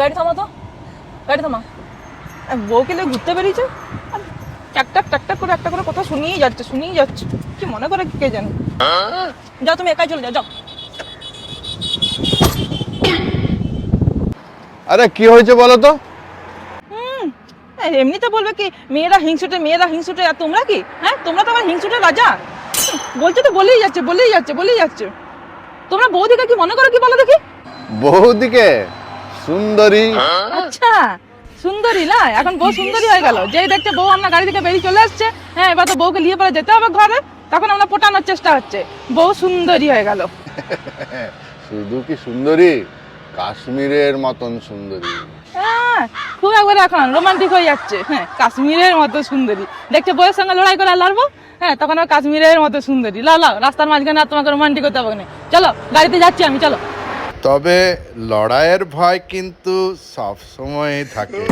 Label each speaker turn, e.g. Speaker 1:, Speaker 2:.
Speaker 1: গাড়ি থামা তো। গাড়ি থামা। বউকে নিয়ে ঘুরতে বেরিয়েছে? আর ট্যাকটাক ট্যাকটাক করে একটা করে কথা শুনিয়েই যাচ্ছে শুনিয়েই যাচ্ছে। কি মনে করে কে জানে? যাও তুমি একাই চলে যাও যাও।
Speaker 2: আরে কি হয়েছে বলো তো?
Speaker 1: হুম এমনিতে বলবে কি মেয়েরা হিংসুটে মেয়েরা হিংসুটে আর তোমরা কি? হ্যাঁ তোমরা তো আবার হিংসুটে রাজা। বলছে তো বলেই যাচ্ছে বলেই যাচ্ছে বলেই যাচ্ছে। তোমরা বৌদিকে কি মনে করো কি বলো দেখি?
Speaker 2: বৌদিকে? সুন্দরী।
Speaker 1: আচ্ছা সুন্দরী না? এখন বউ সুন্দরী হয়ে গেল। যেই দেখছে বউ আমরা গাড়ি থেকে বেরিয়ে চলে আসছে হ্যাঁ এবার তো বউকে নিয়ে পরে যেতে হবে ঘরে তখন আমরা পটানোর চেষ্টা হচ্ছে। বউ সুন্দরী হয়ে গেল।
Speaker 2: শুধু কি সুন্দরী? কাশ্মীরের মতন সুন্দরী।
Speaker 1: হ্যাঁ খুব একবারে এখন রোমান্টিক হয়ে যাচ্ছে। হ্যাঁ কাশ্মীরের মতো সুন্দরী। দেখছে বউয়ের সঙ্গে লড়াই করে লড়বো? হ্যাঁ তখন কাশ্মীরের মতো সুন্দরী। লাও লাও রাস্তার মাঝখানে আর তোমাকে রোমান্টিক হতে হবে না। চলো গাড়িতে যাচ্ছি আমি চলো।
Speaker 3: তবে লড়াইয়ের ভয় কিন্তু সব সময় থাকে